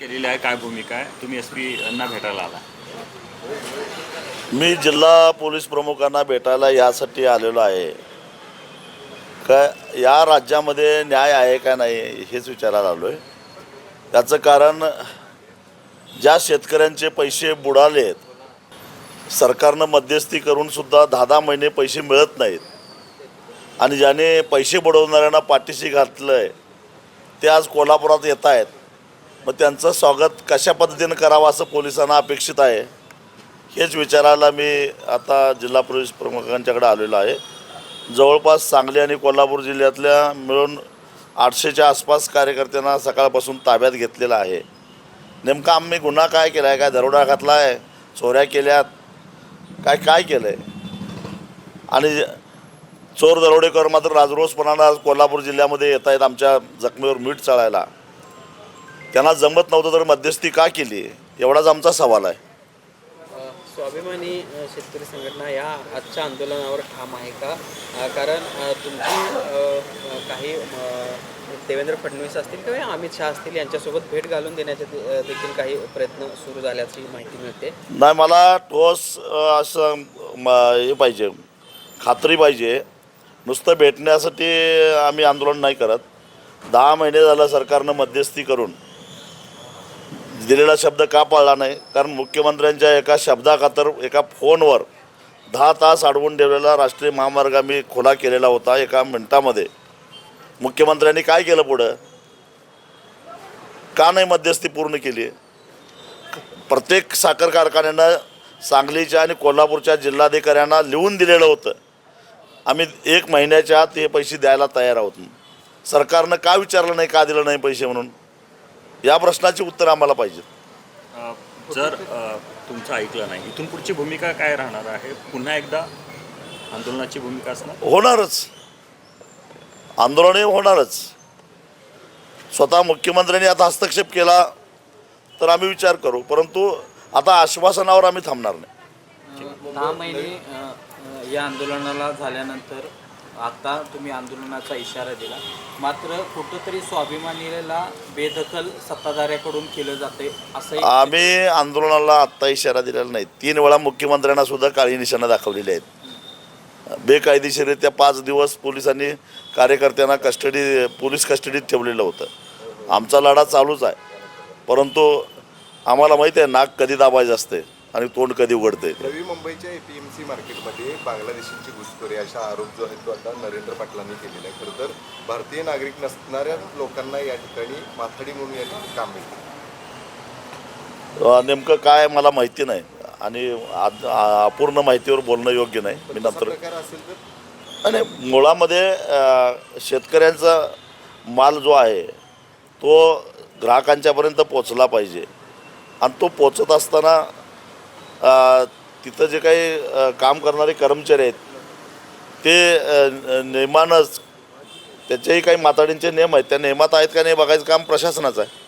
केलेली आहे काय भूमिका आहे? तुम्ही एस पी यांना भेटायला आला. मी जिल्हा पोलीस प्रमुखांना भेटायला यासाठी आलेलो आहे. का या राज्यामध्ये न्याय आहे का नाही हेच विचारायला आलो आहे त्याचं कारण ज्या शेतकऱ्यांचे पैसे बुडाले आहेत सरकारनं मध्यस्थी करूनसुद्धा दहा दहा महिने पैसे मिळत नाहीत. आणि ज्याने पैसे बुडवणाऱ्यांना पाठीशी घातलं आहे ते आज कोल्हापुरात येत आहेत मग त्यांचं स्वागत कशा पद्धतीनं करावं असं पोलिसांना अपेक्षित आहे हेच विचारायला मी आता जिल्हा पोलीस प्रमुखांच्याकडे आलेलो आहे. जवळपास सांगली आणि कोल्हापूर जिल्ह्यातल्या मिळून आठशेच्या आसपास कार्यकर्त्यांना सकाळपासून ताब्यात घेतलेलं आहे. नेमका आम्ही गुन्हा काय केला आहे काय दरोडा घातला आहे चोऱ्या केल्यात काय काय केलं आहे आणि चोर दरोडेकर मात्र राजरोसपणानं आज कोल्हापूर जिल्ह्यामध्ये येत आहेत आमच्या जखमीवर मीठ चढायला. त्यांना जमत नव्हतं तर मध्यस्थी का केली? एवढाच आमचा सवाल आहे. स्वाभिमानी शेतकरी संघटना या आजच्या आंदोलनावर ठाम आहे का? कारण तुमची काही देवेंद्र फडणवीस असतील किंवा अमित शहा असतील यांच्यासोबत भेट घालून देण्याचे देखील काही प्रयत्न सुरू झाल्याची माहिती मिळते. नाही मला ठोस असं हे पाहिजे खात्री पाहिजे. नुसतं भेटण्यासाठी आम्ही आंदोलन नाही करत. दहा महिने झालं सरकारनं मध्यस्थी करून. दिलेला शब्द का पाळला नाही? कारण मुख्यमंत्र्यांच्या एका शब्दाखातर एका फोनवर दहा तास अडवून ठेवलेला राष्ट्रीय महामार्ग आम्ही खुला केलेला होता एका मिनिटामध्ये. मुख्यमंत्र्यांनी काय केलं पुढं? का नाही मध्यस्थी पूर्ण केली? प्रत्येक साखर कारखान्यानं सांगलीच्या आणि कोल्हापूरच्या जिल्हाधिकाऱ्यांना लिहून दिलेलं होतं. आम्ही एक महिन्याच्या आत हे पैसे द्यायला तयार आहोत. सरकारनं का विचारलं नाही का दिलं नाही पैसे म्हणून? या प्रश्नाची उत्तर आम्हाला पाहिजेत जर अ, तुमचं ऐकलं नाही इथून पुढची भूमिका काय राहणार आहे? पुन्हा एकदा आंदोलनाची भूमिका असणार? होणारच. आंदोलन हे होणारच. स्वतः मुख्यमंत्र्यांनी आता हस्तक्षेप केला तर आम्ही विचार करू परंतु आता आश्वासनावर आम्ही थांबणार नाही. दहा महिने अ, अ, या आंदोलनाला झाल्यानंतर आता तुम्ही आंदोलनाचा इशारा दिला. मात्र कुठंतरी स्वाभिमानीला बेदखल सत्ताधाऱ्याकडून केलं जाते असं आम्ही आंदोलनाला आत्ता इशारा दिलेला नाही. तीन वेळा मुख्यमंत्र्यांना सुद्धा काळी निशाणा दाखवलेली आहेत. बेकायदेशीररित्या पाच दिवस पोलिसांनी कार्यकर्त्यांना कस्टडी पोलीस कस्टडीत ठेवलेलं होतं. आमचा लढा चालूच आहे. परंतु आम्हाला माहिती आहे नाक कधी दाबायचं असते. आणि तोंड कधी उघडते नवी मुंबईच्या एपीएमसी मार्केटमध्ये बांगलादेशींची घुसखोरी अशा आरोप जो आहे तो आता नरेंद्र पाटलांनी केलेला आहे. खरं तर भारतीय नागरिक नसणाऱ्या लोकांना या ठिकाणी माथाडी म्हणून या ठिकाणी काम मिळते. नेमकं काय मला माहिती नाही. आणि अपूर्ण माहितीवर बोलणं योग्य नाही. मी नंतर प्रकार असेल तर? आणि मुळामध्ये शेतकऱ्यांचा माल जो आहे तो ग्राहकांच्यापर्यंत पोचला पाहिजे. आणि तो पोचत असताना तिथं जे काही काम करणारे कर्मचारी आहेत ते अ, त्याचेही काही माताडींचे नियम आहेत. त्या नियमात आहेत का नाही बघायचं काम प्रशासनाचं आहे.